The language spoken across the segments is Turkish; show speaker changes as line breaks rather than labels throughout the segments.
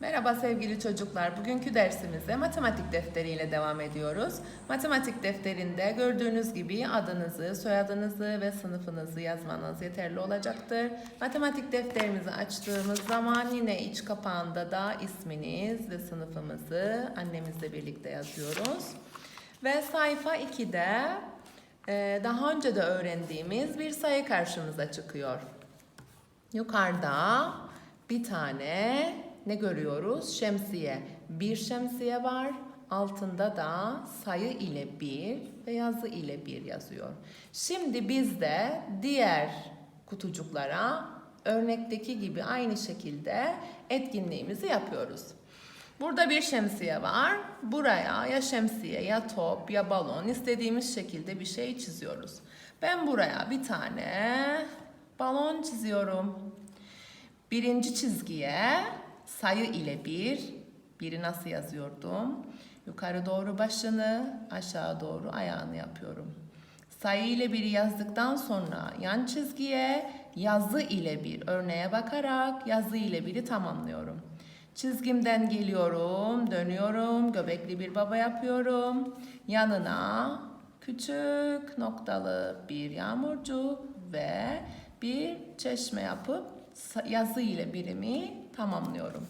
Merhaba sevgili çocuklar. Bugünkü dersimize matematik defteriyle devam ediyoruz. Matematik defterinde gördüğünüz gibi adınızı, soyadınızı ve sınıfınızı yazmanız yeterli olacaktır. Matematik defterimizi açtığımız zaman yine iç kapağında da isminiz ve sınıfımızı annemizle birlikte yazıyoruz. Ve sayfa 2'de e, daha önce de öğrendiğimiz bir sayı karşımıza çıkıyor. Yukarıda bir tane ne görüyoruz? Şemsiye. Bir şemsiye var. Altında da sayı ile bir ve yazı ile bir yazıyor. Şimdi biz de diğer kutucuklara örnekteki gibi aynı şekilde etkinliğimizi yapıyoruz. Burada bir şemsiye var. Buraya ya şemsiye ya top ya balon istediğimiz şekilde bir şey çiziyoruz. Ben buraya bir tane balon çiziyorum. Birinci çizgiye sayı ile bir, biri nasıl yazıyordum? Yukarı doğru başını, aşağı doğru ayağını yapıyorum. Sayı ile biri yazdıktan sonra yan çizgiye yazı ile bir örneğe bakarak yazı ile biri tamamlıyorum. Çizgimden geliyorum, dönüyorum, göbekli bir baba yapıyorum. Yanına küçük noktalı bir yağmurcuk ve bir çeşme yapıp yazı ile birimi tamamlıyorum.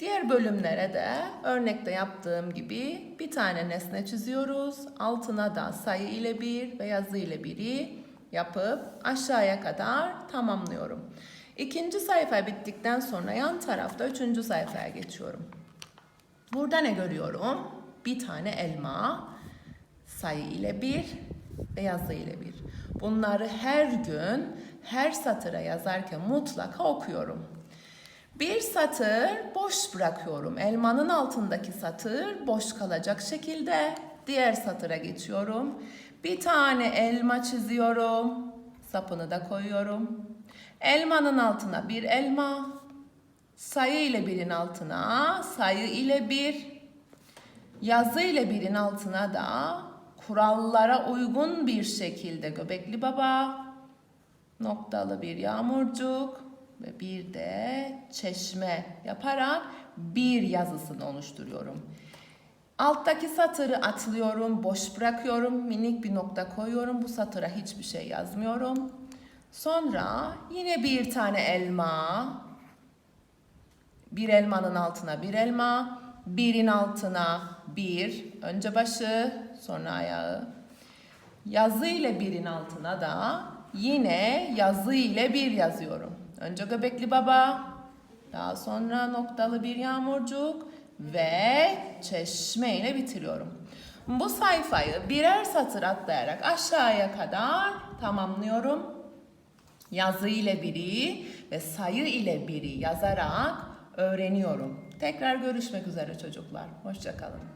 Diğer bölümlere de örnekte yaptığım gibi bir tane nesne çiziyoruz. Altına da sayı ile bir ve yazı ile biri yapıp aşağıya kadar tamamlıyorum. İkinci sayfa bittikten sonra yan tarafta üçüncü sayfaya geçiyorum. Burada ne görüyorum? Bir tane elma, sayı ile bir ve yazı ile bir. Bunları her gün her satıra yazarken mutlaka okuyorum. Bir satır boş bırakıyorum. Elmanın altındaki satır boş kalacak şekilde diğer satıra geçiyorum. Bir tane elma çiziyorum. Sapını da koyuyorum. Elmanın altına bir elma. Sayı ile birin altına sayı ile bir. Yazı ile birin altına da kurallara uygun bir şekilde göbekli baba, noktalı bir yağmurcuk ve bir de çeşme yaparak bir yazısını oluşturuyorum. Alttaki satırı atlıyorum, boş bırakıyorum, minik bir nokta koyuyorum. Bu satıra hiçbir şey yazmıyorum. Sonra yine bir tane elma, bir elmanın altına bir elma, birin altına bir, önce başı, sonra ayağı. Yazı ile birin altına da yine yazı ile bir yazıyorum. Önce göbekli baba, daha sonra noktalı bir yağmurcuk ve çeşme ile bitiriyorum. Bu sayfayı birer satır atlayarak aşağıya kadar tamamlıyorum. Yazı ile biri ve sayı ile biri yazarak öğreniyorum. Tekrar görüşmek üzere çocuklar. Hoşçakalın.